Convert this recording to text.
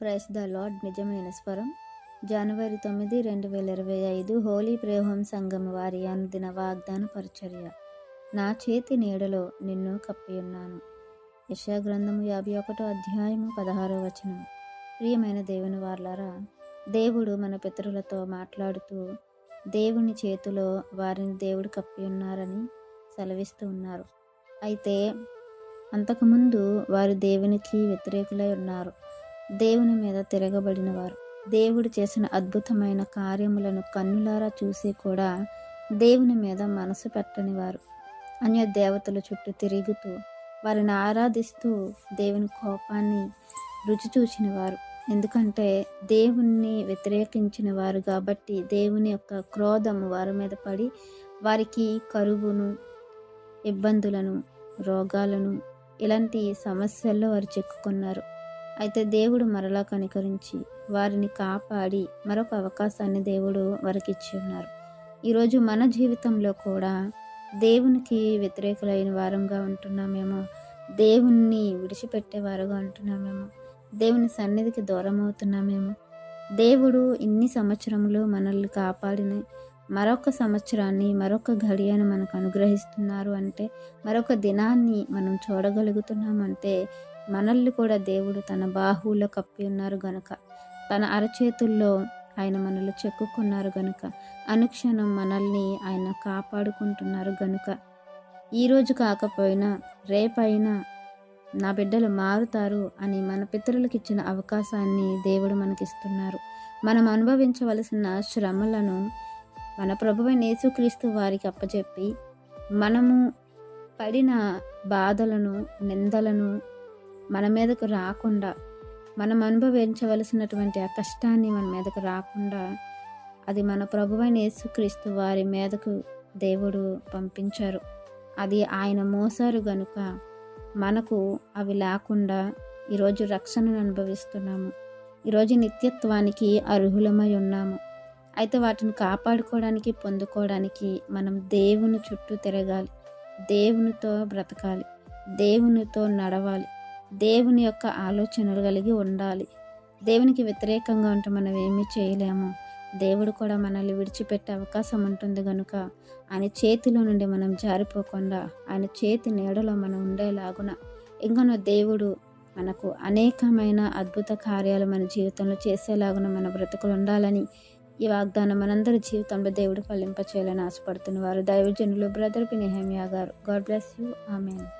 Price the lord నిజమైన స్వరం. జనవరి తొమ్మిది రెండు వేల ఇరవై ఐదు హోలీ ప్రేహం సంఘం వారి అనుదిన వాగ్దాన పరిచర్య. నా చేతి నీడలో నిన్ను కప్పి ఉన్నాను గ్రంథము యాభై ఒకటో అధ్యాయము పదహారో వచనం. ప్రియమైన దేవుని వార్లారా దేవుడు మన పితరులతో మాట్లాడుతూ దేవుని చేతిలో వారిని దేవుడు కప్పి ఉన్నారని సెలవిస్తూ ఉన్నారు. అయితే అంతకుముందు వారు దేవునికి వ్యతిరేకులై ఉన్నారు. దేవుని మీద తిరగబడిన వారు దేవుడు చేసిన అద్భుతమైన కార్యములను కన్నులారా చూసి కూడా దేవుని మీద మనసు పెట్టని వారు అన్య దేవతల చుట్టూ తిరుగుతూ వారిని ఆరాధిస్తూ దేవుని కోపాన్ని రుచి చూసిన వారు ఎందుకంటే దేవుణ్ణి వ్యతిరేకించిన వారు కాబట్టి దేవుని యొక్క క్రోధము వారి మీద పడి వారికి కరువును ఇబ్బందులను రోగాలను ఇలాంటి సమస్యల్లో వారు చిక్కుకున్నారు. అయితే దేవుడు మరలా కనికరించి వారిని కాపాడి మరొక అవకాశాన్ని దేవుడు వారికి ఇచ్చి ఉన్నారు. ఈరోజు మన జీవితంలో కూడా దేవునికి వ్యతిరేకులైన వారంగా ఉంటున్నామేమో. దేవుణ్ణి విడిచిపెట్టేవారుగా ఉంటున్నామేమో. దేవుని సన్నిధికి దూరం అవుతున్నామేమో దేవుడు ఇన్ని సంవత్సరములు మనల్ని కాపాడిన మరొక సంవత్సరాన్ని మరొక ఘడియను మనకు అనుగ్రహిస్తున్నారు అంటే మరొక దినాన్ని మనం చూడగలుగుతున్నామంటే మనల్ని కూడా దేవుడు తన బాహువులో కప్పి ఉన్నారు గనుక. తన అరచేతుల్లో ఆయన మనల్ని చెక్కుకున్నారు గనుక. అనుక్షణం మనల్ని ఆయన కాపాడుకుంటున్నారు గనుక. ఈరోజు కాకపోయినా రేపైనా నా బిడ్డలు మారుతారు అని మన పితరులకు ఇచ్చిన అవకాశాన్ని దేవుడు మనకిస్తున్నారు. మనం అనుభవించవలసిన శ్రమలను మన ప్రభువైన యేసుక్రీస్తు వారికి అప్పచెప్పి మనము పడిన బాధలను నిందలను మన మీదకు రాకుండా మనం అనుభవించవలసినటువంటి ఆ కష్టాన్ని మన మీదకు రాకుండా అది మన ప్రభువైన యేసుక్రీస్తు వారి మీదకు దేవుడు పంపించారు. అది ఆయన మోసారు గనుక మనకు అవి లేకుండా ఈరోజు రక్షణను అనుభవిస్తున్నాము. ఈరోజు నిత్యత్వానికి అర్హులమై ఉన్నాము. అయితే వాటిని కాపాడుకోవడానికి పొందుకోవడానికి మనం దేవుని చుట్టూ తిరగాలి. దేవునితో బ్రతకాలి. దేవునితో నడవాలి. దేవుని యొక్క ఆలోచనలు కలిగి ఉండాలి. దేవునికి వ్యతిరేకంగా ఉంటే మనం ఏమీ చేయలేము. దేవుడు కూడా మనల్ని విడిచిపెట్టే అవకాశం ఉంటుంది కనుక ఆయన చేతిలో నుండి మనం జారిపోకుండా ఆయన చేతి నీడలో మనం ఉండేలాగున ఇంకనో దేవుడు మనకు అనేకమైన అద్భుత కార్యాలు మన జీవితంలో చేసేలాగున మన బ్రతుకులు ఉండాలని ఈ వాగ్దానం మనందరి జీవితంలో దేవుడు ఫలింప చేయాలని ఆశపడుతున్న వారు. దైవజనులు బ్రదర్ పినిహేమియా గారు. God bless you. Amen.